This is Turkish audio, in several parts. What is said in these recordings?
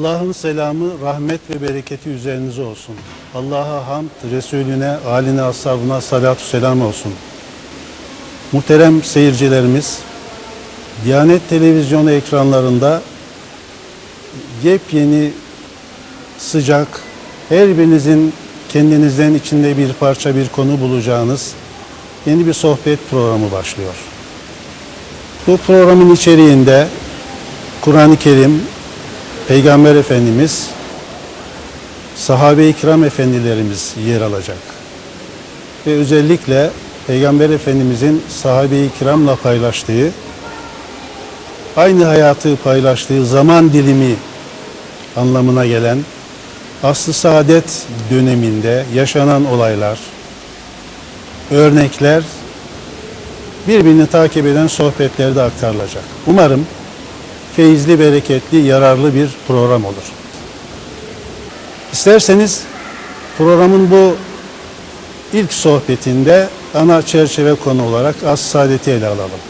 Allah'ın selamı, rahmet ve bereketi üzerinize olsun. Allah'a hamd, Resulüne, aline, ashabına salatu selam olsun. Muhterem seyircilerimiz, Diyanet Televizyonu ekranlarında yepyeni, sıcak, her birinizin kendinizden içinde bir parça bir konu bulacağınız yeni bir sohbet programı başlıyor. Bu programın içeriğinde Kur'an-ı Kerim, Peygamber Efendimiz, sahabe-i kiram efendilerimiz yer alacak. Ve özellikle Peygamber Efendimizin sahabe-i kiramla paylaştığı, aynı hayatı paylaştığı zaman dilimi anlamına gelen aslı saadet döneminde yaşanan olaylar, örnekler birbirini takip eden sohbetlerde aktarılacak. Umarım feyizli, bereketli, yararlı bir program olur. İsterseniz programın bu ilk sohbetinde ana çerçeve konu olarak as saadeti ele alalım.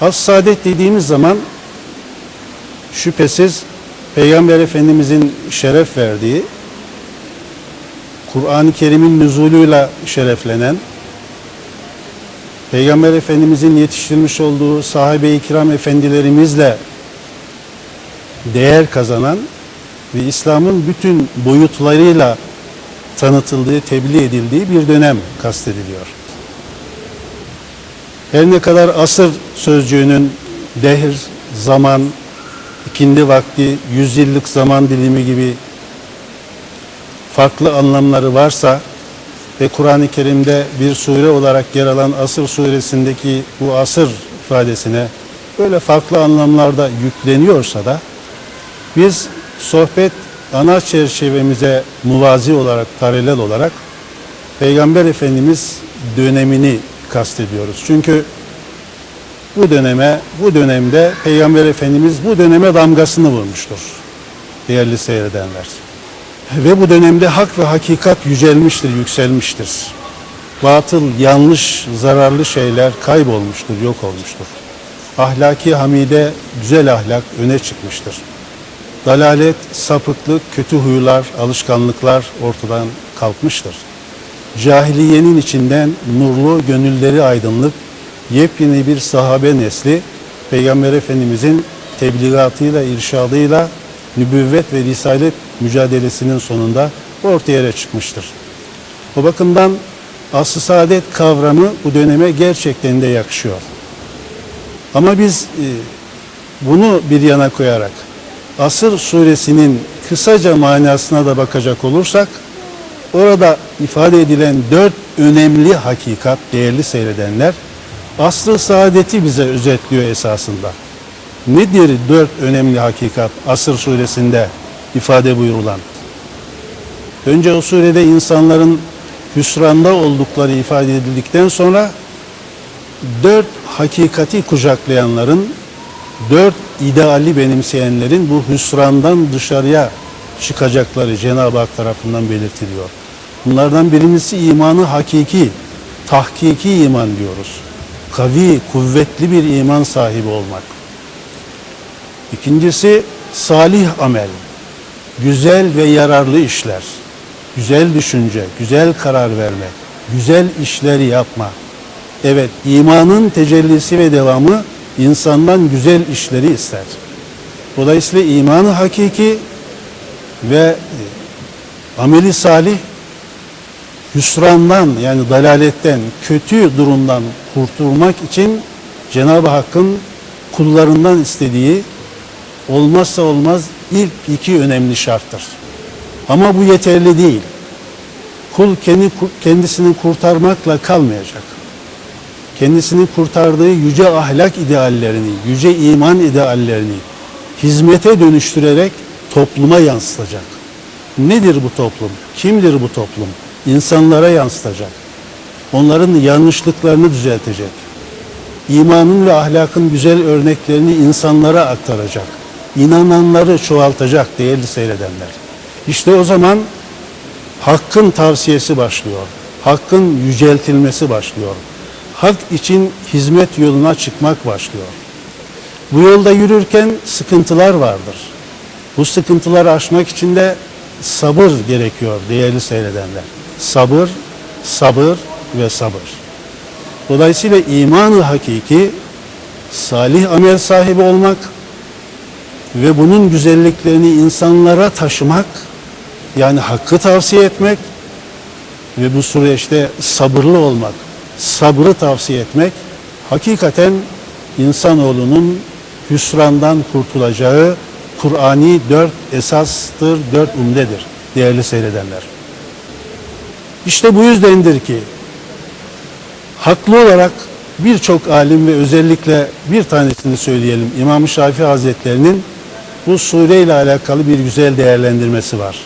As saadet dediğimiz zaman şüphesiz Peygamber Efendimizin şeref verdiği, Kur'an-ı Kerim'in nüzuluyla şereflenen, Peygamber Efendimizin yetiştirmiş olduğu sahabe-i kiram efendilerimizle değer kazanan ve İslam'ın bütün boyutlarıyla tanıtıldığı, tebliğ edildiği bir dönem kastediliyor. Her ne kadar asır sözcüğünün dehir, zaman, ikindi vakti, yüzyıllık zaman dilimi gibi farklı anlamları varsa ve Kur'an-ı Kerim'de bir sure olarak yer alan Asır suresindeki bu asır ifadesine böyle farklı anlamlarda yükleniyorsa da biz sohbet ana çerçevemize muvazi olarak, paralel olarak Peygamber Efendimiz dönemini kastediyoruz. Çünkü bu döneme, bu dönemde Peygamber Efendimiz bu döneme damgasını vurmuştur. Değerli seyredenler. Ve bu dönemde hak ve hakikat yücelmiştir, yükselmiştir. Batıl, yanlış, zararlı şeyler kaybolmuştur, yok olmuştur. Ahlaki hamide, güzel ahlak öne çıkmıştır. Dalalet, sapıklık, kötü huylar, alışkanlıklar ortadan kalkmıştır. Cahiliyenin içinden nurlu, gönülleri aydınlık, yepyeni bir sahabe nesli, Peygamber Efendimizin tebligatıyla, irşadıyla nübüvvet ve risalet mücadelesinin sonunda ortaya çıkmıştır. O bakımdan asr-ı saadet kavramı bu döneme gerçekten de yakışıyor. Ama biz e, bunu bir yana koyarak Asır suresinin kısaca manasına da bakacak olursak orada ifade edilen dört önemli hakikat değerli seyredenler asr-ı saadeti bize özetliyor esasında. Nedir dört önemli hakikat Asır suresinde ifade buyurulan? Önce o surede insanların hüsranda oldukları ifade edildikten sonra dört hakikati kucaklayanların, dört ideali benimseyenlerin bu hüsrandan dışarıya çıkacakları Cenab-ı Hak tarafından belirtiliyor. Bunlardan birincisi imanı hakiki, tahkiki iman diyoruz. Kavi, kuvvetli bir iman sahibi olmak. İkincisi salih amel, güzel ve yararlı işler, güzel düşünce, güzel karar verme, güzel işleri yapma. Evet, imanın tecellisi ve devamı insandan güzel işleri ister. Dolayısıyla imanı hakiki ve ameli salih hüsrandan yani dalaletten, kötü durumdan kurtulmak için Cenab-ı Hakk'ın kullarından istediği olmazsa olmaz ilk iki önemli şarttır. Ama bu yeterli değil. Kul kendi, kendisini kurtarmakla kalmayacak. Kendisini kurtardığı yüce ahlak ideallerini, yüce iman ideallerini hizmete dönüştürerek topluma yansıtacak. Nedir bu toplum? Kimdir bu toplum? İnsanlara yansıtacak. Onların yanlışlıklarını düzeltecek. İmanın ve ahlakın güzel örneklerini insanlara aktaracak inananları çoğaltacak değerli seyredenler. İşte o zaman hakkın tavsiyesi başlıyor. Hakkın yüceltilmesi başlıyor. Hak için hizmet yoluna çıkmak başlıyor. Bu yolda yürürken sıkıntılar vardır. Bu sıkıntıları aşmak için de sabır gerekiyor değerli seyredenler. Sabır, sabır ve sabır. Dolayısıyla imanı hakiki salih amel sahibi olmak ve bunun güzelliklerini insanlara taşımak yani hakkı tavsiye etmek ve bu süreçte sabırlı olmak, sabrı tavsiye etmek hakikaten insanoğlunun hüsrandan kurtulacağı Kur'ani dört esastır, dört umdedir değerli seyredenler. İşte bu yüzdendir ki haklı olarak birçok alim ve özellikle bir tanesini söyleyelim İmam-ı Şafii Hazretlerinin bu sureyle alakalı bir güzel değerlendirmesi var.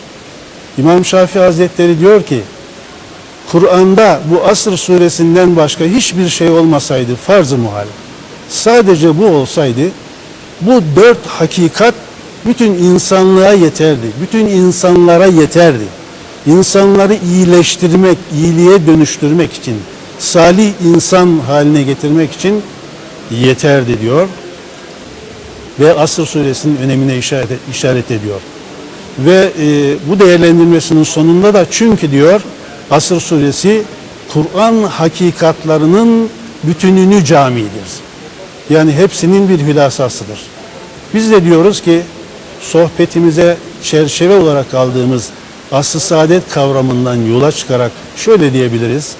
İmam Şafii Hazretleri diyor ki Kur'an'da bu Asr suresinden başka hiçbir şey olmasaydı farz-ı muhal. Sadece bu olsaydı bu dört hakikat bütün insanlığa yeterdi. Bütün insanlara yeterdi. İnsanları iyileştirmek, iyiliğe dönüştürmek için, salih insan haline getirmek için yeterdi diyor. Ve Asr suresinin önemine işaret, işaret ediyor. Ve e, bu değerlendirmesinin sonunda da çünkü diyor Asr suresi Kur'an hakikatlarının bütününü camidir. Yani hepsinin bir hülasasıdır. Biz de diyoruz ki sohbetimize çerçeve olarak aldığımız asr saadet kavramından yola çıkarak şöyle diyebiliriz.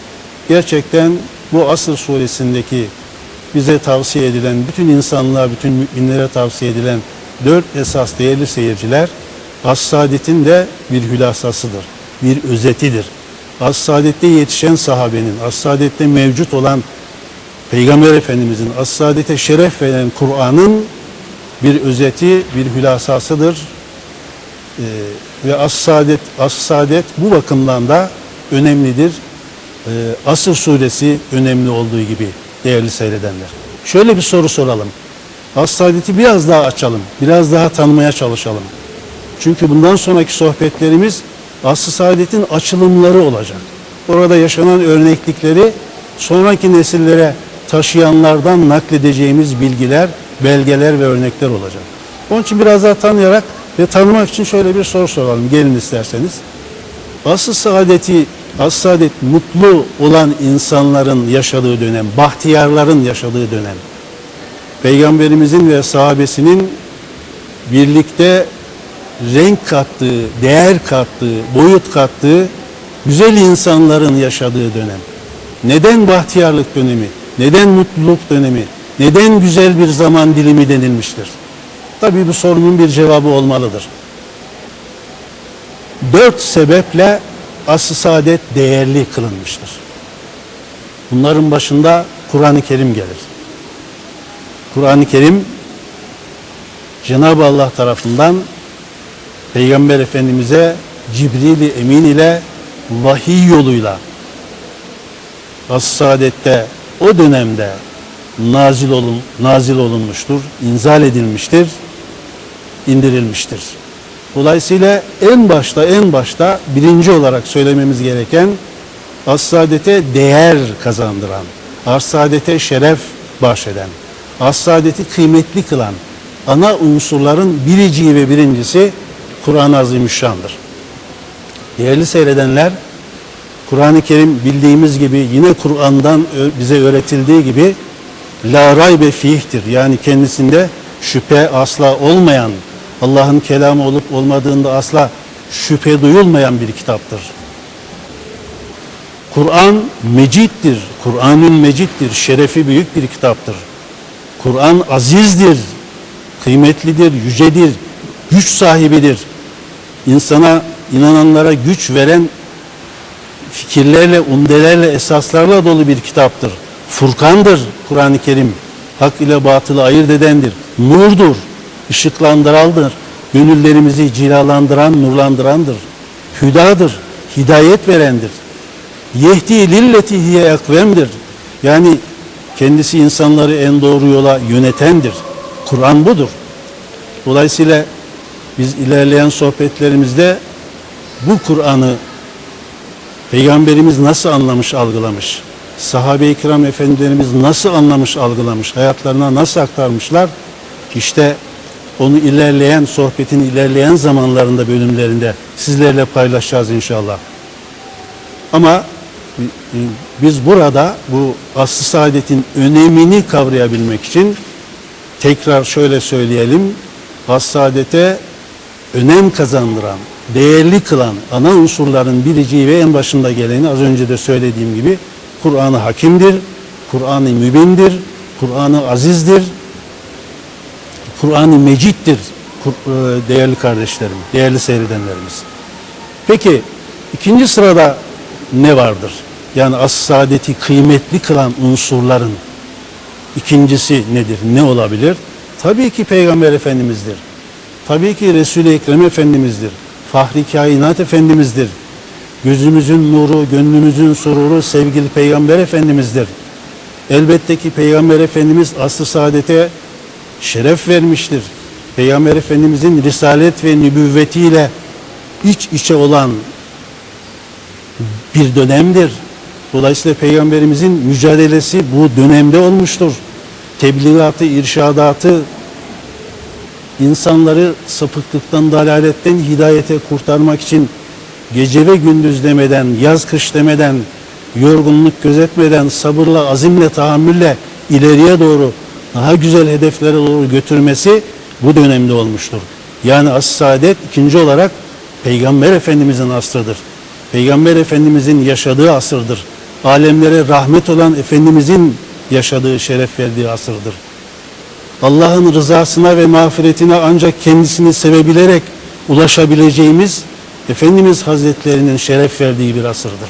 Gerçekten bu Asr suresindeki bize tavsiye edilen, bütün insanlığa, bütün müminlere tavsiye edilen dört esas değerli seyirciler As-Saadet'in de bir hülasasıdır, bir özetidir. As-Saadet'te yetişen sahabenin, As-Saadet'te mevcut olan Peygamber Efendimizin As-Saadet'e şeref veren Kur'an'ın bir özeti, bir hülasasıdır. Ee, ve As-Saadet, As-Saadet bu bakımdan da önemlidir. Ee, Asır suresi önemli olduğu gibi değerli seyredenler. Şöyle bir soru soralım. As-Saadet'i biraz daha açalım, biraz daha tanımaya çalışalım. Çünkü bundan sonraki sohbetlerimiz Asr-ı Saadet'in açılımları olacak. Orada yaşanan örneklikleri sonraki nesillere taşıyanlardan nakledeceğimiz bilgiler, belgeler ve örnekler olacak. Onun için biraz daha tanıyarak ve tanımak için şöyle bir soru soralım. Gelin isterseniz. Asr-ı Saadet'i, Asr-ı Saadet mutlu olan insanların yaşadığı dönem, bahtiyarların yaşadığı dönem. Peygamberimizin ve sahabesinin birlikte renk kattığı, değer kattığı, boyut kattığı güzel insanların yaşadığı dönem. Neden bahtiyarlık dönemi? Neden mutluluk dönemi? Neden güzel bir zaman dilimi denilmiştir? Tabii bu sorunun bir cevabı olmalıdır. Dört sebeple asr saadet değerli kılınmıştır. Bunların başında Kur'an-ı Kerim gelir. Kur'an-ı Kerim Cenab-ı Allah tarafından Peygamber Efendimiz'e Cibril-i Emin ile vahiy yoluyla As-Saadet'te o dönemde nazil, olun, nazil olunmuştur, inzal edilmiştir, indirilmiştir. Dolayısıyla en başta en başta birinci olarak söylememiz gereken As-Saadet'e değer kazandıran, As-Saadet'e şeref bahşeden, As-Saadet'i kıymetli kılan ana unsurların biriciği ve birincisi Kur'an-ı Azimüşşan'dır. Değerli seyredenler, Kur'an-ı Kerim bildiğimiz gibi yine Kur'an'dan bize öğretildiği gibi la raybe fihtir. Yani kendisinde şüphe asla olmayan, Allah'ın kelamı olup olmadığında asla şüphe duyulmayan bir kitaptır. Kur'an mecittir. Kur'an'ın mecittir. Şerefi büyük bir kitaptır. Kur'an azizdir, kıymetlidir, yücedir, güç sahibidir. İnsana, inananlara güç veren fikirlerle, umdelerle, esaslarla dolu bir kitaptır. Furkandır Kur'an-ı Kerim. Hak ile batılı ayırt edendir. Nurdur, ışıklandırandır. Gönüllerimizi cilalandıran, nurlandırandır. Hüdadır, hidayet verendir. Yehdi lilleti hiye ekvemdir. Yani kendisi insanları en doğru yola yönetendir. Kur'an budur. Dolayısıyla biz ilerleyen sohbetlerimizde bu Kur'an'ı Peygamberimiz nasıl anlamış, algılamış? Sahabe-i kiram efendilerimiz nasıl anlamış, algılamış? Hayatlarına nasıl aktarmışlar? İşte onu ilerleyen, sohbetin ilerleyen zamanlarında, bölümlerinde sizlerle paylaşacağız inşallah. Ama biz burada bu asr-ı saadetin önemini kavrayabilmek için tekrar şöyle söyleyelim. Asr-ı saadete önem kazandıran, değerli kılan ana unsurların biriciği ve en başında geleni az önce de söylediğim gibi Kur'an-ı Hakim'dir, Kur'an-ı Mübin'dir, Kur'an-ı Aziz'dir, Kur'an-ı Mecid'dir e, değerli kardeşlerim, değerli seyredenlerimiz. Peki ikinci sırada ne vardır? Yani as saadeti kıymetli kılan unsurların ikincisi nedir? Ne olabilir? Tabii ki Peygamber Efendimiz'dir. Tabii ki Resul-i Ekrem Efendimiz'dir. Fahri Kainat Efendimiz'dir. Gözümüzün nuru, gönlümüzün sururu sevgili Peygamber Efendimiz'dir. Elbette ki Peygamber Efendimiz asr-ı saadete şeref vermiştir. Peygamber Efendimizin risalet ve nübüvvetiyle iç içe olan bir dönemdir. Dolayısıyla Peygamberimizin mücadelesi bu dönemde olmuştur. Tebliğatı, irşadatı, insanları sapıklıktan, dalaletten hidayete kurtarmak için gece ve gündüz demeden, yaz kış demeden, yorgunluk gözetmeden, sabırla, azimle, tahammülle ileriye doğru daha güzel hedeflere doğru götürmesi bu dönemde olmuştur. Yani as saadet ikinci olarak Peygamber Efendimizin asrıdır. Peygamber Efendimizin yaşadığı asırdır. Alemlere rahmet olan Efendimizin yaşadığı, şeref verdiği asırdır. Allah'ın rızasına ve mağfiretine ancak kendisini sevebilerek ulaşabileceğimiz Efendimiz Hazretlerinin şeref verdiği bir asırdır.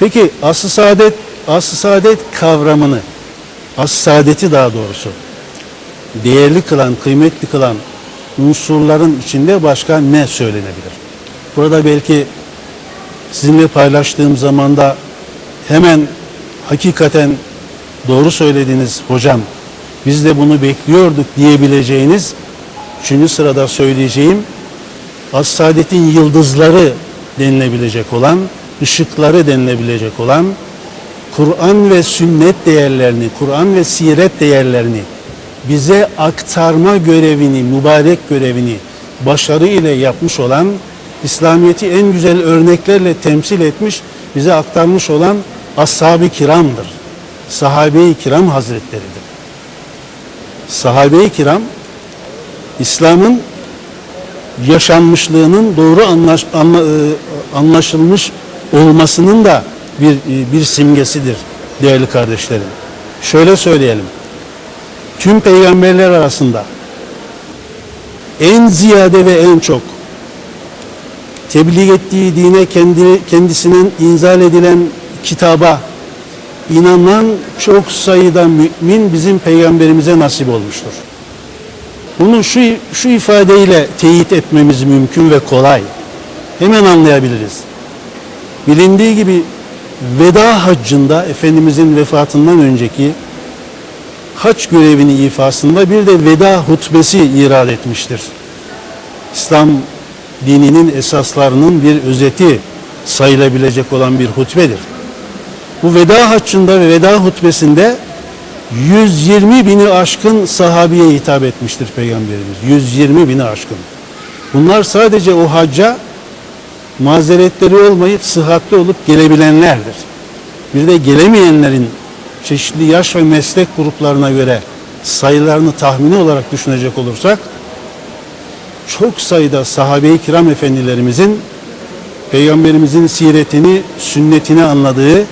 Peki asr-ı saadet, asr-ı saadet kavramını, asr-ı saadeti daha doğrusu değerli kılan, kıymetli kılan unsurların içinde başka ne söylenebilir? Burada belki sizinle paylaştığım zamanda hemen hakikaten doğru söylediniz hocam. Biz de bunu bekliyorduk diyebileceğiniz üçüncü sırada söyleyeceğim as saadetin yıldızları denilebilecek olan, ışıkları denilebilecek olan Kur'an ve sünnet değerlerini, Kur'an ve siret değerlerini bize aktarma görevini, mübarek görevini başarı ile yapmış olan, İslamiyet'i en güzel örneklerle temsil etmiş, bize aktarmış olan ashab-ı kiramdır. Sahabe-i kiram hazretleridir. Sahabe-i kiram, İslam'ın yaşanmışlığının doğru anlaş, anla, e, anlaşılmış olmasının da bir, e, bir simgesidir değerli kardeşlerim. Şöyle söyleyelim. Tüm peygamberler arasında en ziyade ve en çok tebliğ ettiği dine kendi, kendisinin inzal edilen kitaba inanan çok sayıda mümin bizim peygamberimize nasip olmuştur. Bunu şu, şu ifadeyle teyit etmemiz mümkün ve kolay. Hemen anlayabiliriz. Bilindiği gibi veda haccında Efendimizin vefatından önceki hac görevini ifasında bir de veda hutbesi irad etmiştir. İslam dininin esaslarının bir özeti sayılabilecek olan bir hutbedir. Bu veda haccında ve veda hutbesinde 120 bini aşkın sahabiye hitap etmiştir Peygamberimiz. 120 bini aşkın. Bunlar sadece o hacca mazeretleri olmayıp sıhhatli olup gelebilenlerdir. Bir de gelemeyenlerin çeşitli yaş ve meslek gruplarına göre sayılarını tahmini olarak düşünecek olursak çok sayıda sahabe-i kiram efendilerimizin Peygamberimizin siretini, sünnetini anladığı,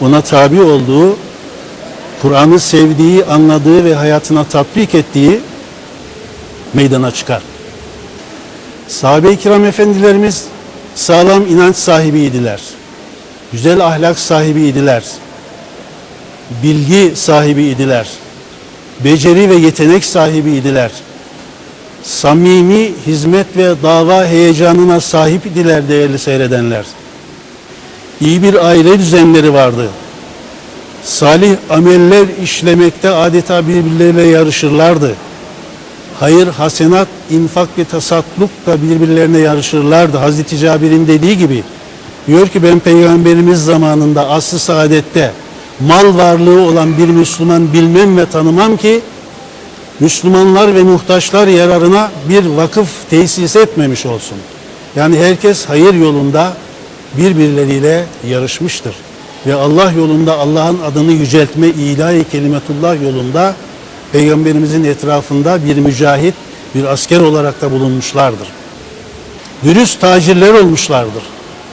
ona tabi olduğu Kur'an'ı sevdiği, anladığı ve hayatına tatbik ettiği meydana çıkar. Sahabe-i kiram efendilerimiz sağlam inanç sahibiydiler. Güzel ahlak sahibiydiler. Bilgi sahibiydiler. Beceri ve yetenek sahibiydiler. Samimi hizmet ve dava heyecanına sahip idiler değerli seyredenler. İyi bir aile düzenleri vardı salih ameller işlemekte adeta birbirleriyle yarışırlardı. Hayır, hasenat, infak ve tasatluk da birbirlerine yarışırlardı. Hazreti Cabir'in dediği gibi diyor ki ben peygamberimiz zamanında asr-ı saadette mal varlığı olan bir Müslüman bilmem ve tanımam ki Müslümanlar ve muhtaçlar yararına bir vakıf tesis etmemiş olsun. Yani herkes hayır yolunda birbirleriyle yarışmıştır. Ve Allah yolunda Allah'ın adını yüceltme, ilahi kelimetullah yolunda Peygamberimizin etrafında bir mücahit, bir asker olarak da bulunmuşlardır. Dürüst tacirler olmuşlardır.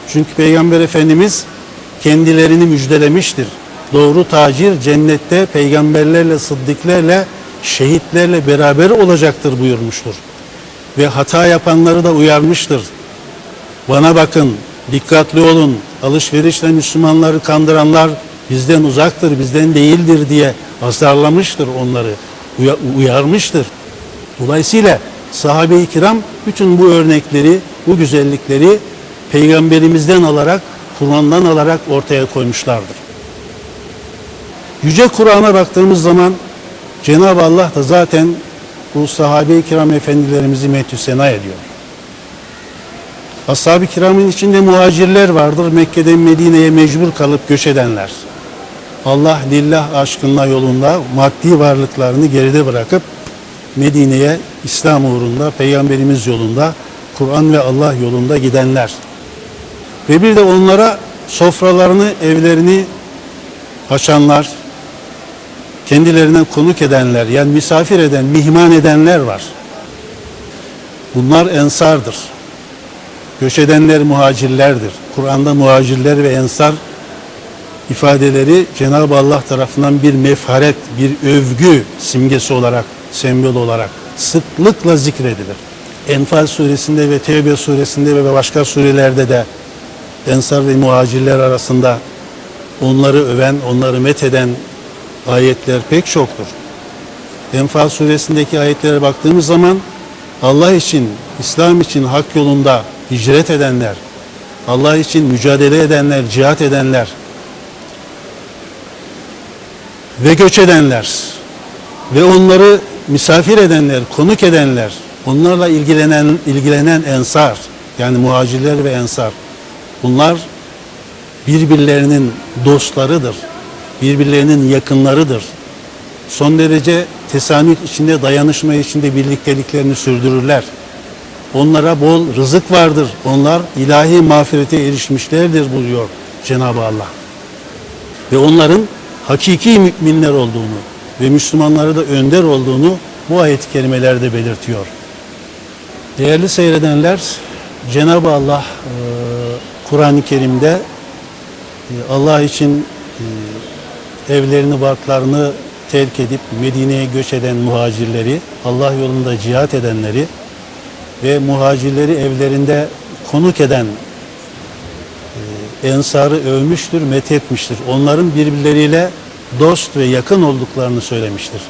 Çünkü Peygamber Efendimiz kendilerini müjdelemiştir. Doğru tacir cennette peygamberlerle, sıddıklerle, şehitlerle beraber olacaktır buyurmuştur. Ve hata yapanları da uyarmıştır. Bana bakın, dikkatli olun, alışverişle Müslümanları kandıranlar bizden uzaktır, bizden değildir diye azarlamıştır onları, uya- uyarmıştır. Dolayısıyla sahabe-i kiram bütün bu örnekleri, bu güzellikleri peygamberimizden alarak, Kur'an'dan alarak ortaya koymuşlardır. Yüce Kur'an'a baktığımız zaman Cenab-ı Allah da zaten bu sahabe-i kiram efendilerimizi metü sena ediyor. Ashab-ı kiramın içinde muhacirler vardır. Mekke'den Medine'ye mecbur kalıp göç edenler. Allah lillah aşkınla yolunda maddi varlıklarını geride bırakıp Medine'ye İslam uğrunda, Peygamberimiz yolunda, Kur'an ve Allah yolunda gidenler. Ve bir de onlara sofralarını, evlerini açanlar, kendilerinden konuk edenler, yani misafir eden, mihman edenler var. Bunlar ensardır. Göç edenler muhacirlerdir. Kur'an'da muhacirler ve ensar ifadeleri Cenab-ı Allah tarafından bir mefharet, bir övgü simgesi olarak, sembol olarak sıklıkla zikredilir. Enfal suresinde ve Tevbe suresinde ve başka surelerde de ensar ve muhacirler arasında onları öven, onları metheden ayetler pek çoktur. Enfal suresindeki ayetlere baktığımız zaman Allah için, İslam için hak yolunda hicret edenler, Allah için mücadele edenler, cihat edenler ve göç edenler ve onları misafir edenler, konuk edenler, onlarla ilgilenen ilgilenen ensar yani muhacirler ve ensar bunlar birbirlerinin dostlarıdır. Birbirlerinin yakınlarıdır. Son derece tesamüt içinde, dayanışma içinde birlikteliklerini sürdürürler. Onlara bol rızık vardır. Onlar ilahi mağfirete erişmişlerdir buyuruyor Cenab-ı Allah. Ve onların hakiki müminler olduğunu ve Müslümanlara da önder olduğunu bu ayet-i kerimelerde belirtiyor. Değerli seyredenler, Cenab-ı Allah e, Kur'an-ı Kerim'de e, Allah için e, evlerini, barklarını terk edip Medine'ye göç eden muhacirleri, Allah yolunda cihat edenleri ve muhacirleri evlerinde konuk eden e, ensarı övmüştür, methetmiştir. Onların birbirleriyle dost ve yakın olduklarını söylemiştir.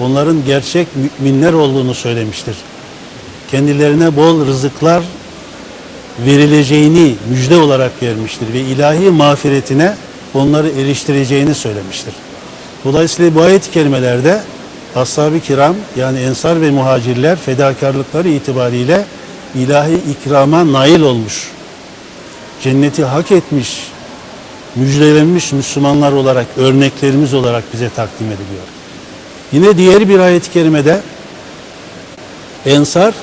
Onların gerçek müminler olduğunu söylemiştir. Kendilerine bol rızıklar verileceğini müjde olarak vermiştir ve ilahi mağfiretine onları eriştireceğini söylemiştir. Dolayısıyla bu ayet-i kerimelerde ashab-ı kiram yani ensar ve muhacirler fedakarlıkları itibariyle ilahi ikrama nail olmuş, cenneti hak etmiş, müjdelenmiş Müslümanlar olarak, örneklerimiz olarak bize takdim ediliyor. Yine diğer bir ayet-i kerimede ensar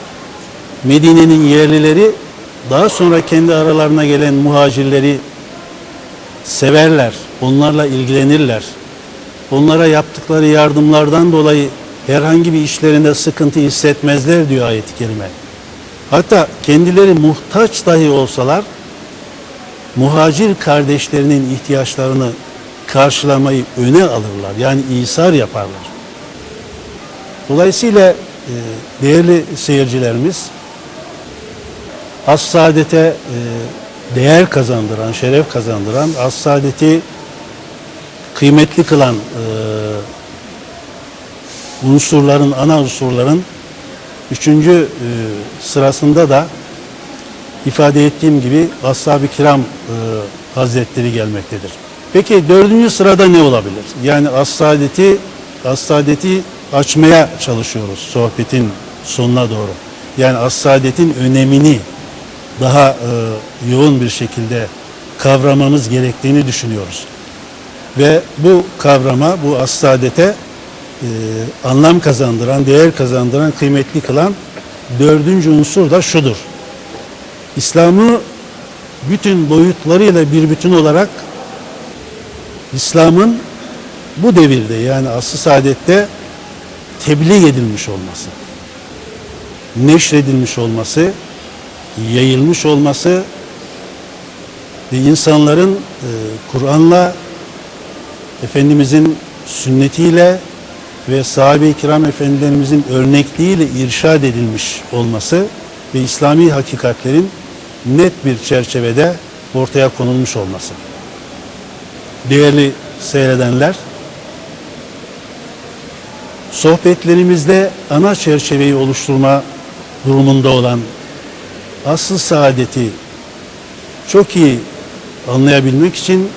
Medine'nin yerlileri daha sonra kendi aralarına gelen muhacirleri severler, onlarla ilgilenirler. Onlara yaptıkları yardımlardan dolayı herhangi bir işlerinde sıkıntı hissetmezler diyor ayet-i kerime. Hatta kendileri muhtaç dahi olsalar muhacir kardeşlerinin ihtiyaçlarını karşılamayı öne alırlar. Yani isar yaparlar. Dolayısıyla e, değerli seyircilerimiz as-saadete e, değer kazandıran, şeref kazandıran, as-saadeti kıymetli kılan e, unsurların, ana unsurların üçüncü e, sırasında da ifade ettiğim gibi Ashab-ı Kiram e, Hazretleri gelmektedir. Peki dördüncü sırada ne olabilir? Yani as-saadeti, as-saadeti açmaya çalışıyoruz sohbetin sonuna doğru. Yani as-saadetin önemini daha e, yoğun bir şekilde kavramamız gerektiğini düşünüyoruz. Ve bu kavrama, bu as-saadete e, anlam kazandıran, değer kazandıran, kıymetli kılan dördüncü unsur da şudur. İslam'ı bütün boyutlarıyla bir bütün olarak İslam'ın bu devirde yani asr-ı saadette tebliğ edilmiş olması, neşredilmiş olması, yayılmış olması ve insanların e, Kur'an'la Efendimizin sünnetiyle ve sahabe-i kiram efendilerimizin örnekliğiyle irşad edilmiş olması ve İslami hakikatlerin net bir çerçevede ortaya konulmuş olması. Değerli seyredenler, sohbetlerimizde ana çerçeveyi oluşturma durumunda olan asıl saadeti çok iyi anlayabilmek için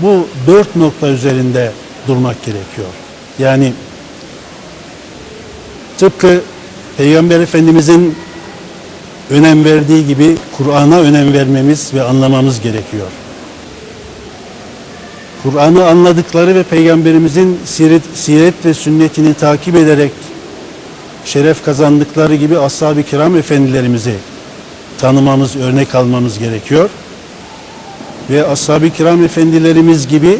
bu dört nokta üzerinde durmak gerekiyor. Yani tıpkı Peygamber Efendimizin önem verdiği gibi Kur'an'a önem vermemiz ve anlamamız gerekiyor. Kur'an'ı anladıkları ve Peygamberimizin siret, siret ve sünnetini takip ederek şeref kazandıkları gibi ashab-ı kiram efendilerimizi tanımamız, örnek almamız gerekiyor. Ve ashab-ı kiram efendilerimiz gibi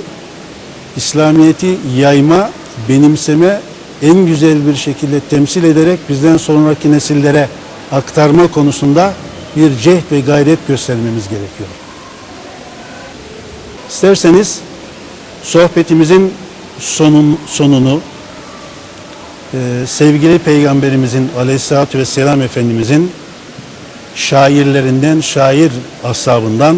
İslamiyet'i yayma, benimseme, en güzel bir şekilde temsil ederek bizden sonraki nesillere aktarma konusunda bir cehd ve gayret göstermemiz gerekiyor. İsterseniz sohbetimizin sonun, sonunu e, sevgili Peygamberimizin aleyhissalatü vesselam Efendimizin şairlerinden, şair ashabından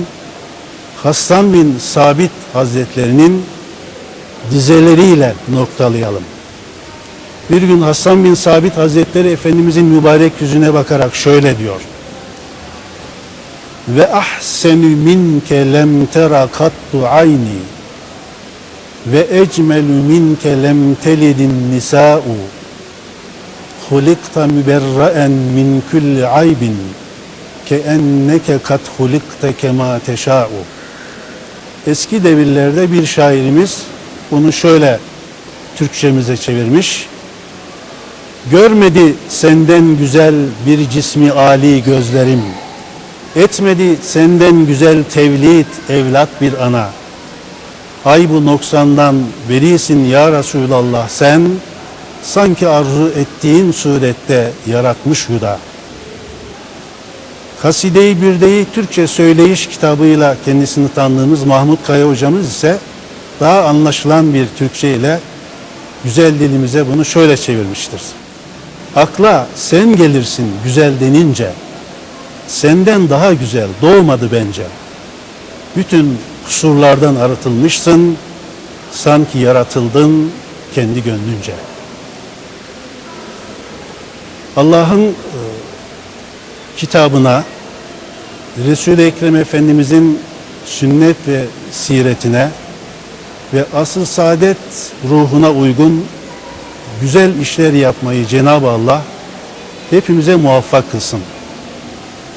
Hassan bin Sabit Hazretlerinin dizeleriyle noktalayalım. Bir gün Hasan bin Sabit Hazretleri Efendimizin mübarek yüzüne bakarak şöyle diyor. Ve ahsenü minke lem tera kattu ayni ve ecmelü minke lem telidin nisa'u hulikta müberraen min kulli aybin ke enneke kat hulikta kema teşa'u Eski devirlerde bir şairimiz bunu şöyle Türkçemize çevirmiş. Görmedi senden güzel bir cismi ali gözlerim. Etmedi senden güzel tevlid evlat bir ana. Ay bu noksandan berisin ya Resulallah sen. Sanki arzu ettiğin surette yaratmış huda. Kaside-i Bürde'yi Türkçe söyleyiş kitabıyla kendisini tanıdığımız Mahmut Kaya hocamız ise daha anlaşılan bir Türkçe ile güzel dilimize bunu şöyle çevirmiştir. Akla sen gelirsin güzel denince, senden daha güzel doğmadı bence. Bütün kusurlardan arıtılmışsın, sanki yaratıldın kendi gönlünce. Allah'ın e, kitabına, Resul-i Ekrem Efendimizin sünnet ve siretine ve asıl saadet ruhuna uygun güzel işler yapmayı Cenab-ı Allah hepimize muvaffak kılsın.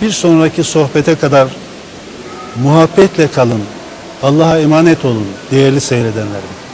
Bir sonraki sohbete kadar muhabbetle kalın. Allah'a emanet olun değerli seyredenlerim.